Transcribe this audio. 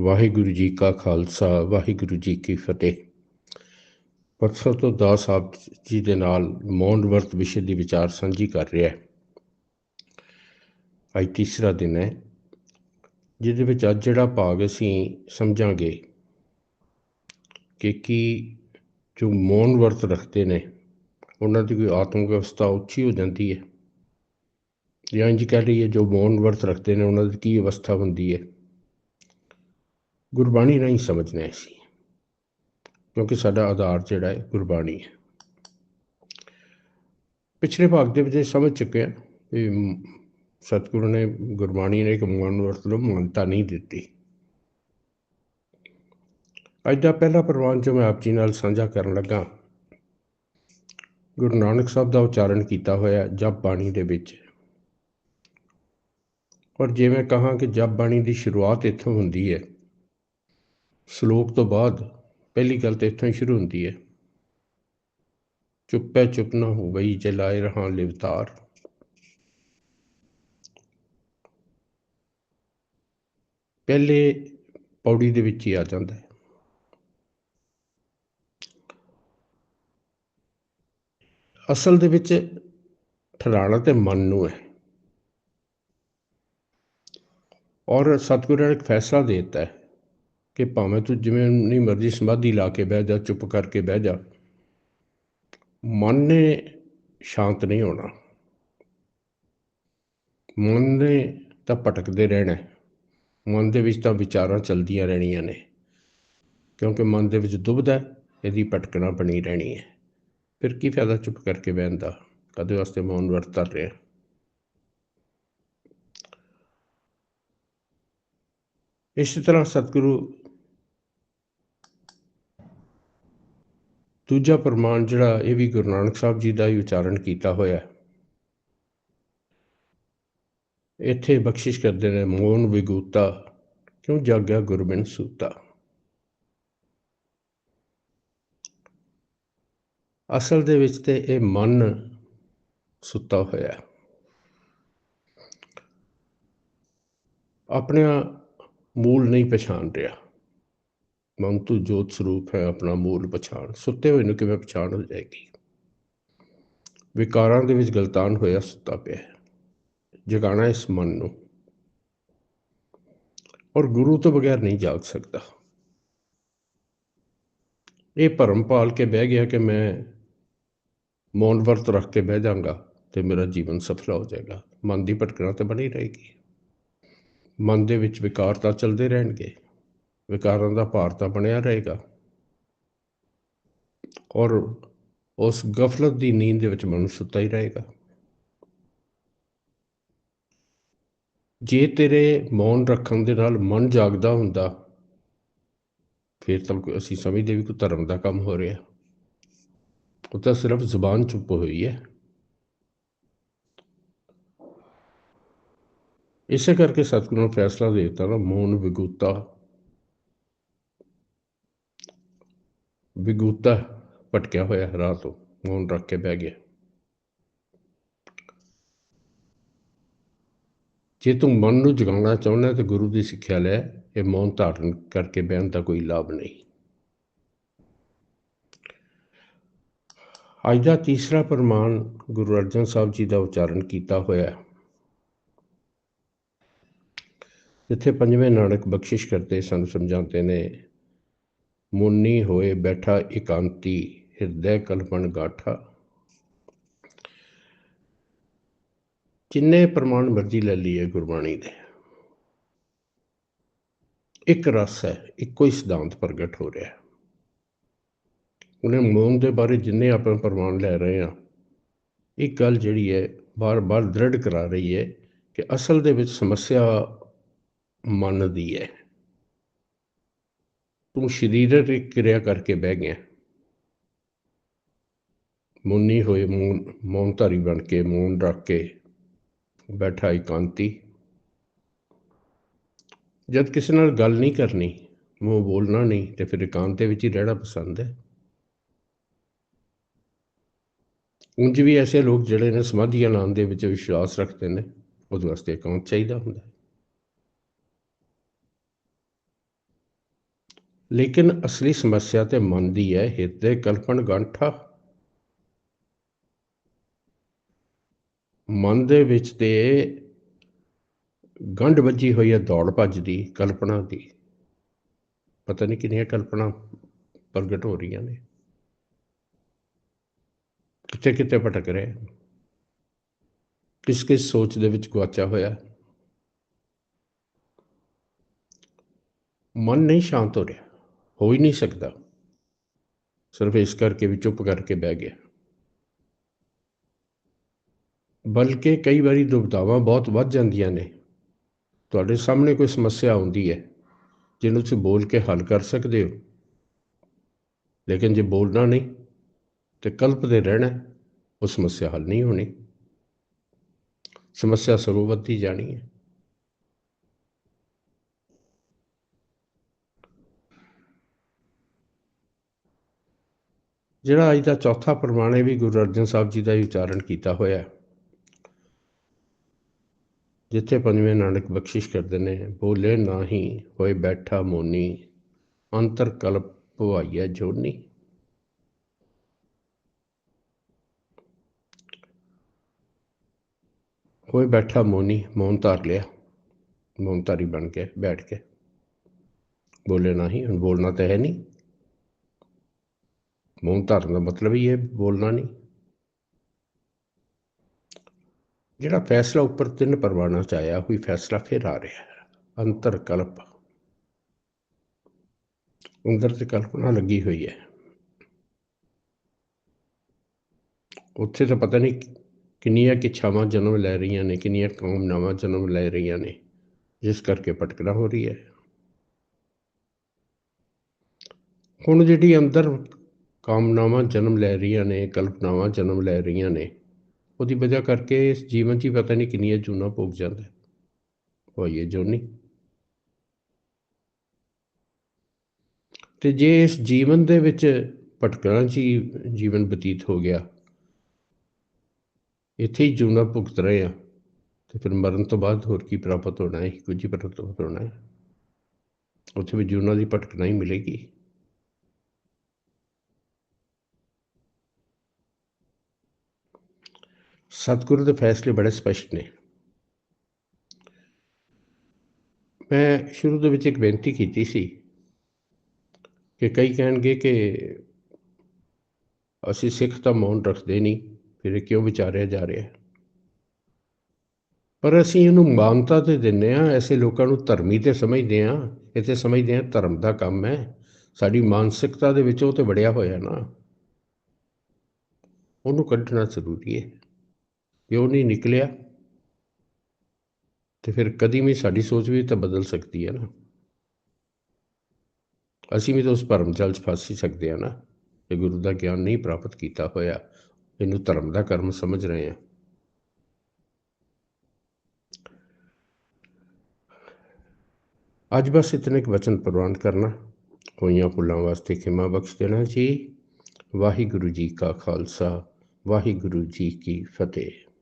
ਵਾਹਿਗੁਰੂ ਜੀ ਕਾ ਖਾਲਸਾ, ਵਾਹਿਗੁਰੂ ਜੀ ਕੀ ਫਤਿਹ। ਪਰਸੋਂ ਤੋਂ ਦਾਸ ਸਾਹਿਬ ਜੀ ਦੇ ਨਾਲ ਮੌਨ ਵਰਤ ਵਿਸ਼ੇ ਦੀ ਵਿਚਾਰ ਸਾਂਝੀ ਕਰ ਰਿਹਾ ਹੈ। ਅੱਜ ਤੀਸਰਾ ਦਿਨ ਹੈ, ਜਿਹਦੇ ਵਿੱਚ ਅੱਜ ਜਿਹੜਾ ਭਾਗ ਅਸੀਂ ਸਮਝਾਂਗੇ ਕਿ ਕੀ ਜੋ ਮੌਨ ਵਰਤ ਰੱਖਦੇ ਨੇ, ਉਹਨਾਂ ਦੀ ਕੋਈ ਆਤਮਿਕ ਅਵਸਥਾ ਉੱਚੀ ਹੋ ਜਾਂਦੀ ਹੈ। ਜਾਂ ਇੰਜ ਕਹਿ ਲਈਏ, ਜੋ ਮੌਨ ਵਰਤ ਰੱਖਦੇ ਨੇ, ਉਹਨਾਂ ਦੀ ਕੀ ਅਵਸਥਾ ਹੁੰਦੀ ਹੈ। ਗੁਰਬਾਣੀ ਨਹੀਂ ਸਮਝਣਾ ਸੀ ਕਿਉਂਕਿ ਸਾਡਾ ਆਧਾਰ ਜਿਹੜਾ ਹੈ ਗੁਰਬਾਣੀ ਹੈ। ਪਿਛਲੇ ਭਾਗ ਦੇ ਵਿੱਚ ਸਮਝ ਚੁੱਕੇ ਹਾਂ ਕਿ ਸਤਿਗੁਰੂ ਨੇ ਗੁਰਬਾਣੀ ਨੇ ਇੱਕ ਮੌਨ ਵਰਤ ਨੂੰ ਮਾਨਤਾ ਨਹੀਂ ਦਿੱਤੀ। ਅੱਜ ਦਾ ਪਹਿਲਾ ਪ੍ਰਵਾਨ ਜੋ ਮੈਂ ਆਪ ਜੀ ਨਾਲ ਸਾਂਝਾ ਕਰਨ ਲੱਗਾ, ਗੁਰੂ ਨਾਨਕ ਸਾਹਿਬ ਦਾ ਉਚਾਰਨ ਕੀਤਾ ਹੋਇਆ ਜਪ ਬਾਣੀ ਦੇ ਵਿੱਚ। ਔਰ ਜੇ ਮੈਂ ਕਹਾਂ ਕਿ ਜਪ ਬਾਣੀ ਦੀ ਸ਼ੁਰੂਆਤ ਇੱਥੋਂ ਹੁੰਦੀ ਹੈ ਸ਼ਲੋਕ ਤੋਂ ਬਾਅਦ ਪਹਿਲੀ ਗੱਲ ਤੇ ਇੱਥੋਂ ਹੀ ਸ਼ੁਰੂ ਹੁੰਦੀ ਹੈ। ਚੁੱਪੈ ਚੁੱਪ ਨਾ ਹੋ ਗਈ ਜਲਾਏ ਰਹਾ ਲਿਵਤਾਰ। ਪਹਿਲੇ ਪੌੜੀ ਦੇ ਵਿੱਚ ਹੀ ਆ ਜਾਂਦਾ ਹੈ। ਅਸਲ ਦੇ ਵਿੱਚ ਠਰਾਣਾ ਤੇ ਮਨ ਨੂੰ ਹੈ। ਔਰ ਸਤਿਗੁਰੂ ਨੇ ਇੱਕ ਫੈਸਲਾ ਦੇ ਦਿੱਤਾ ਹੈ ਕਿ ਭਾਵੇਂ ਤੂੰ ਜਿਵੇਂ ਨਹੀਂ ਮਰਜ਼ੀ ਸਮਾਧੀ ਲਾ ਕੇ ਬਹਿ ਜਾ, ਚੁੱਪ ਕਰਕੇ ਬਹਿ ਜਾ। ਮਨ ਨੇ ਸ਼ਾਂਤ ਨਹੀਂ ਹੋਣਾ। ਮਨ ਨੇ ਤਾਂ ਭਟਕਦੇ ਰਹਿਣਾ ਮਨ ਦੇ ਵਿੱਚ ਤਾਂ ਵਿਚਾਰਾਂ ਚਲਦੀਆਂ ਰਹਿਣੀਆਂ ਨੇ। ਕਿਉਂਕਿ ਮਨ ਦੇ ਵਿੱਚ ਦੁਬਦਾ ਇਹਦੀ ਭਟਕਣਾ ਬਣੀ ਰਹਿਣੀ ਹੈ। ਫਿਰ ਕੀ ਫਾਇਦਾ ਚੁੱਪ ਕਰਕੇ ਬਹਿਣ ਦਾ? ਕਦੇ ਵਾਸਤੇ ਮੌਨ ਵਰਤ ਰਿਹਾ? ਇਸੇ ਤਰ੍ਹਾਂ ਸਤਿਗੁਰੂ ਦੂਜਾ ਪ੍ਰਮਾਣ ਜਿਹੜਾ ਇਹ ਵੀ ਗੁਰੂ ਨਾਨਕ ਸਾਹਿਬ ਜੀ ਦਾ ਹੀ ਉਚਾਰਨ ਕੀਤਾ ਹੋਇਆ ਹੈ। ਇੱਥੇ ਬਖਸ਼ਿਸ਼ ਕਰਦੇ ਨੇ ਮੋਨ ਵਿਗੂਤਾ, ਕਿਉਂ ਜਾਗਿਆ ਗੁਰਬਿਨ ਸੂਤਾ? ਅਸਲ ਦੇ ਵਿੱਚ ਤੇ ਇਹ ਮਨ ਸੁੱਤਾ ਹੋਇਆ ਹੈ। ਆਪਣਾ ਮੂਲ ਨਹੀਂ ਪਛਾਣ ਰਿਹਾ। ਮਨ ਤੂੰ ਜੋਤ ਸਰੂਪ ਹੈ ਆਪਣਾ ਮੂਲ ਪਛਾਣ, ਸੁੱਤੇ ਹੋਏ ਨੂੰ ਕਿਵੇਂ ਪਛਾਣ ਹੋ ਜਾਏਗੀ? ਵਿਕਾਰਾਂ ਦੇ ਵਿੱਚ ਗਲਤਾਨ ਹੋਇਆ, ਸੁੱਤਾ ਪਿਆ ਹੈ। ਜਗਾਣਾ ਇਸ ਮਨ ਨੂੰ। ਔਰ ਗੁਰੂ ਤੋਂ ਬਗੈਰ ਨਹੀਂ ਜਾਗ ਸਕਦਾ। ਇਹ ਭਰਮ ਪਾਲ ਕੇ ਬਹਿ ਗਿਆ ਕਿ ਮੈਂ ਮੌਨ ਵਰਤ ਰੱਖ ਕੇ ਬਹਿ ਜਾਵਾਂਗਾ ਤੇ ਮੇਰਾ ਜੀਵਨ ਸਫਲ ਹੋ ਜਾਏਗਾ। ਮਨ ਦੀ ਭਟਕਣਾ ਤੇ ਬਣੀ ਰਹੇਗੀ। ਮਨ ਦੇ ਵਿੱਚ ਵਿਕਾਰ ਤਾਂ ਚੱਲਦੇ ਰਹਿਣਗੇ। ਵਿਕਾਰਾਂ ਦਾ ਭਾਰ ਤਾਂ ਬਣਿਆ ਰਹੇਗਾ। ਔਰ ਉਸ ਗਫਲਤ ਦੀ ਨੀਂਦ ਦੇ ਵਿੱਚ ਮਨ ਸੁੱਤਾ ਹੀ ਰਹੇਗਾ। ਜੇ ਤੇਰੇ ਮੌਨ ਰੱਖਣ ਦੇ ਨਾਲ ਮਨ ਜਾਗਦਾ ਹੁੰਦਾ, ਫਿਰ ਤਾਂ ਅਸੀਂ ਸਮਝਦੇ ਵੀ ਕੋਈ ਧਰਮ ਦਾ ਕੰਮ ਹੋ ਰਿਹਾ। ਉਹ ਤਾਂ ਸਿਰਫ ਜ਼ੁਬਾਨ ਚੁੱਪ ਹੋਈ ਹੈ। ਇਸੇ ਕਰਕੇ ਸਤਿਗੁਰੂ ਨੇ ਫੈਸਲਾ ਦੇ ਦਿੱਤਾ ਨਾ, ਮੌਨ ਵਿਗੂਤਾ ਵਿਗੂਤਾ ਭਟਕਿਆ ਹੋਇਆ ਰਾਹ ਤੋਂ ਮੌਨ ਰੱਖ ਕੇ ਬਹਿ ਗਿਆ। ਜੇ ਤੂੰ ਮਨ ਨੂੰ ਜਗਾਉਣਾ ਚਾਹੁੰਦਾ ਤਾਂ ਗੁਰੂ ਦੀ ਸਿੱਖਿਆ ਲੈ, ਇਹ ਮੌਨ ਧਾਰਨ ਕਰਕੇ ਬਹਿਣ ਦਾ ਕੋਈ ਲਾਭ ਨਹੀਂ। ਅੱਜ ਦਾ ਤੀਸਰਾ ਪ੍ਰਮਾਣ ਗੁਰੂ ਅਰਜਨ ਸਾਹਿਬ ਜੀ ਦਾ ਉਚਾਰਨ ਕੀਤਾ ਹੋਇਆ ਹੈ। ਜਿੱਥੇ ਪੰਜਵੇਂ ਨਾਨਕ ਬਖਸ਼ਿਸ਼ ਕਰਦੇ ਸਾਨੂੰ ਸਮਝਾਉਂਦੇ ਨੇ ਮੁੰਨੀ ਹੋਏ ਬੈਠਾ ਇਕਾਂਤੀ, ਹਿਰਦੈ ਕਲਪਣ ਗਾਠਾ। ਜਿੰਨੇ ਪ੍ਰਮਾਣ ਮਰਜ਼ੀ ਲੈ ਲਈਏ ਗੁਰਬਾਣੀ ਦੇ। ਇੱਕ ਰਸ ਹੈ, ਇੱਕੋ ਹੀ ਸਿਧਾਂਤ ਪ੍ਰਗਟ ਹੋ ਰਿਹਾ। ਹੈ ਉਹਨੇ ਮੋਮ ਦੇ ਬਾਰੇ ਜਿੰਨੇ ਆਪਾਂ ਪ੍ਰਮਾਣ ਲੈ ਰਹੇ ਆ ਇੱਕ ਗੱਲ ਜਿਹੜੀ ਹੈ ਬਾਰ-ਬਾਰ ਦ੍ਰਿੜ ਕਰਾ ਰਹੀ ਹੈ ਕਿ ਅਸਲ ਦੇ ਵਿੱਚ ਸਮੱਸਿਆ ਮਨ ਦੀ ਹੈ। ਤੂੰ ਸਰੀਰਕ ਕਿਰਿਆ ਕਰਕੇ ਬਹਿ ਗਿਆ। ਮੁੰਨੀ ਹੋਏ ਮੌਨ ਮੌਨ ਧਾਰੀ ਬਣ ਕੇ, ਮੌਨ ਰੱਖ ਕੇ ਬੈਠਾ ਇਕਾਂਤੀ। ਜਦ ਕਿਸੇ ਨਾਲ ਗੱਲ ਨਹੀਂ ਕਰਨੀ, ਮੂੰਹ ਬੋਲਣਾ ਨਹੀਂ, ਤੇ ਫਿਰ ਇਕਾਂਤ ਵਿੱਚ ਹੀ ਰਹਿਣਾ ਪਸੰਦ ਹੈ। ਉਂਝ ਵੀ ਐਸੇ ਲੋਕ ਜਿਹੜੇ ਨੇ ਸਮਾਧੀਆਂ ਲਾਉਣ ਦੇ ਵਿੱਚ ਵਿਸ਼ਵਾਸ ਰੱਖਦੇ ਨੇ, ਉਹਦੇ ਵਾਸਤੇ ਇਕਾਂਤ ਚਾਹੀਦਾ ਹੁੰਦਾ ਲੇਕਿਨ ਅਸਲੀ ਸਮੱਸਿਆ ਤੇ ਮਨ ਦੀ ਹੈ ਹਿਰਦੇ ਕਲਪਨ ਗੰਠਾ। ਮਨ ਦੇ ਵਿੱਚ ਤੇ ਗੰਢ ਵੱਜੀ ਹੋਈ ਹੈ ਦੌੜ ਭੱਜ ਦੀ ਕਲਪਨਾ ਦੀ। ਪਤਾ ਨਹੀਂ ਕਿੰਨੀਆਂ ਕਲਪਨਾ ਪ੍ਰਗਟ ਹੋ ਰਹੀਆਂ ਨੇ। ਕਿੱਥੇ ਕਿੱਥੇ ਭਟਕ ਰਹੇ ਕਿਸ ਕਿਸ ਸੋਚ ਦੇ ਵਿੱਚ ਗੁਆਚਾ ਹੋਇਆ। ਮਨ ਨਹੀਂ ਸ਼ਾਂਤ ਹੋ ਰਿਹਾ। ਹੋ ਹੀ ਨਹੀਂ ਸਕਦਾ। ਸਿਰਫ ਇਸ ਕਰਕੇ ਵੀ ਚੁੱਪ ਕਰਕੇ ਬਹਿ ਗਿਆ। ਬਲਕਿ ਕਈ ਵਾਰੀ ਦੁਬਿਧਾਵਾਂ ਬਹੁਤ ਵੱਧ ਜਾਂਦੀਆਂ ਨੇ। ਤੁਹਾਡੇ ਸਾਹਮਣੇ ਕੋਈ ਸਮੱਸਿਆ ਆਉਂਦੀ ਹੈ, ਜਿਹਨੂੰ ਤੁਸੀਂ ਬੋਲ ਕੇ ਹੱਲ ਕਰ ਸਕਦੇ ਹੋ। ਲੇਕਿਨ ਜੇ ਬੋਲਣਾ ਨਹੀਂ, ਤੇ ਕਲਪਦੇ ਰਹਿਣਾ, ਉਹ ਸਮੱਸਿਆ ਹੱਲ ਨਹੀਂ ਹੋਣੀ। ਸਮੱਸਿਆ ਸਗੋਂ ਜਾਣੀ ਹੈ। ਜਿਹੜਾ ਅੱਜ ਦਾ ਚੌਥਾ ਪ੍ਰਮਾਣ ਵੀ ਗੁਰੂ ਅਰਜਨ ਸਾਹਿਬ ਜੀ ਦਾ ਹੀ ਉਚਾਰਨ ਕੀਤਾ ਹੋਇਆ ਹੈ। ਜਿੱਥੇ ਪੰਜਵੇਂ ਨਾਨਕ ਬਖਸ਼ਿਸ਼ ਕਰਦੇ ਨੇ, ਬੋਲੇ ਨਾਹੀ, ਹੋਏ ਬੈਠਾ ਮੋਨੀ, ਅੰਤਰ ਕਲਪ ਭਵਾਈਆ ਜੋਨੀ। ਹੋਏ ਬੈਠਾ ਮੋਨੀ, ਮੌਨ ਧਾਰ ਲਿਆ, ਮੌਨ ਧਾਰੀ ਬਣ ਕੇ, ਬੈਠ ਕੇ। ਬੋਲੇ ਨਹੀਂ, ਹੁਣ ਬੋਲਣਾ ਤਾਂ ਹੈ ਨਹੀਂ। ਮੌਨ ਧਾਰਨ ਦਾ ਮਤਲਬ ਹੀ ਹੈ ਬੋਲਣਾ ਨਹੀਂ। ਜਿਹੜਾ ਫੈਸਲਾ ਉੱਪਰ ਤਿੰਨ ਪਰਵਾਣਾ ਚ ਆਇਆ ਕੋਈ ਫੈਸਲਾ ਫਿਰ ਆ ਰਿਹਾ ਹੈ। ਅੰਤਰ ਕਲਪ ਅੰਦਰ ਤੇ ਕਲਪਨਾ ਲੱਗੀ ਹੋਈ ਹੈ। ਉੱਥੇ ਤਾਂ ਪਤਾ ਨਹੀਂ ਕਿੰਨੀਆਂ ਇੱਛਾਵਾਂ ਜਨਮ ਲੈ ਰਹੀਆਂ ਨੇ, ਕਿੰਨੀਆਂ ਕਾਮਨਾਵਾਂ ਜਨਮ ਲੈ ਰਹੀਆਂ ਨੇ, ਜਿਸ ਕਰਕੇ ਭਟਕਣਾ ਹੋ ਰਹੀ ਹੈ। ਹੁਣ ਜਿਹੜੀ ਅੰਦਰ ਕਾਮਨਾਵਾਂ ਜਨਮ ਲੈ ਰਹੀਆਂ ਨੇ, ਕਲਪਨਾਵਾਂ ਜਨਮ ਲੈ ਰਹੀਆਂ ਨੇ। ਉਹਦੀ ਵਜ੍ਹਾ ਕਰਕੇ ਇਸ ਜੀਵਨ 'ਚ ਹੀ ਪਤਾ ਨਹੀਂ ਕਿੰਨੀਆਂ ਜੂਨਾ ਭੋਗ ਜਾਂਦਾ ਹੋਈਏ ਜੋਨੀ। ਤੇ ਜੇ ਇਸ ਜੀਵਨ ਦੇ ਵਿੱਚ ਭਟਕਣਾ 'ਚ ਹੀ ਜੀਵਨ ਬਤੀਤ ਹੋ ਗਿਆ, ਇੱਥੇ ਹੀ ਜੂਨਾ ਭੁਗਤ ਰਹੇ ਆ, ਤੇ ਫਿਰ ਮਰਨ ਤੋਂ ਬਾਅਦ ਹੋਰ ਕੀ ਪ੍ਰਾਪਤ ਹੋਣਾ ਹੈ? ਕੁਝ ਹੀ ਪ੍ਰਾਪਤ ਹੋਣਾ ਹੈ? ਉੱਥੇ ਵੀ ਜੂਨਾ ਦੀ ਭਟਕਣਾ ਹੀ ਮਿਲੇਗੀ। ਸਤਿਗੁਰੂ ਦੇ ਫੈਸਲੇ ਬੜੇ ਸਪਸ਼ਟ ਨੇ। ਮੈਂ ਸ਼ੁਰੂ ਦੇ ਵਿੱਚ ਇੱਕ ਬੇਨਤੀ ਕੀਤੀ ਸੀ ਕਿ ਕਈ ਕਹਿਣਗੇ ਕਿ ਅਸੀਂ ਸਿੱਖ ਤਾਂ ਮੌਨ ਰੱਖਦੇ ਨਹੀਂ, ਫਿਰ ਇਹ ਕਿਉਂ ਵਿਚਾਰਿਆ ਜਾ ਰਿਹਾ? ਪਰ ਅਸੀਂ ਇਹਨੂੰ ਮਾਨਤਾ ਤੇ ਦਿੰਨੇ ਆ ਐਸੇ ਲੋਕਾਂ ਨੂੰ ਧਰਮੀ ਤੇ ਸਮਝਦੇ ਆ ਇਹ ਤੇ ਸਮਝਦੇ ਆ ਧਰਮ ਦਾ ਕੰਮ ਹੈ। ਸਾਡੀ ਮਾਨਸਿਕਤਾ ਦੇ ਵਿੱਚ ਉਹ ਤੇ ਵੜਿਆ ਹੋਇਆ ਨਾ। ਉਹਨੂੰ ਕੱਢਣਾ ਜ਼ਰੂਰੀ ਹੈ। ਕਿਉਂ ਨਹੀਂ ਨਿਕਲਿਆ? ਤੇ ਫਿਰ ਕਦੀ ਵੀ ਸਾਡੀ ਸੋਚ ਵੀ ਤਾਂ ਬਦਲ ਸਕਦੀ ਹੈ ਨਾ। ਅਸੀਂ ਵੀ ਤਾਂ ਉਸ ਭਰਮ ਜਲ 'ਚ ਫਸ ਹੀ ਸਕਦੇ ਹਾਂ ਨਾ। ਜੇ ਗੁਰੂ ਦਾ ਗਿਆਨ ਨਹੀਂ ਪ੍ਰਾਪਤ ਕੀਤਾ ਹੋਇਆ। ਇਹਨੂੰ ਧਰਮ ਦਾ ਕਰਮ ਸਮਝ ਰਹੇ ਹਾਂ। ਅੱਜ ਬਸ ਇਤਨੇ ਕੁ ਵਚਨ ਪ੍ਰਵਾਨ ਕਰਨਾ। ਹੋਈਆਂ ਭੁੱਲਾਂ ਵਾਸਤੇ ਖਿਮਾ ਬਖਸ਼ ਦੇਣਾ ਜੀ। ਵਾਹਿਗੁਰੂ ਜੀ ਕਾ ਖਾਲਸਾ। ਵਾਹਿਗੁਰੂ ਜੀ ਕੀ ਫਤਿਹ।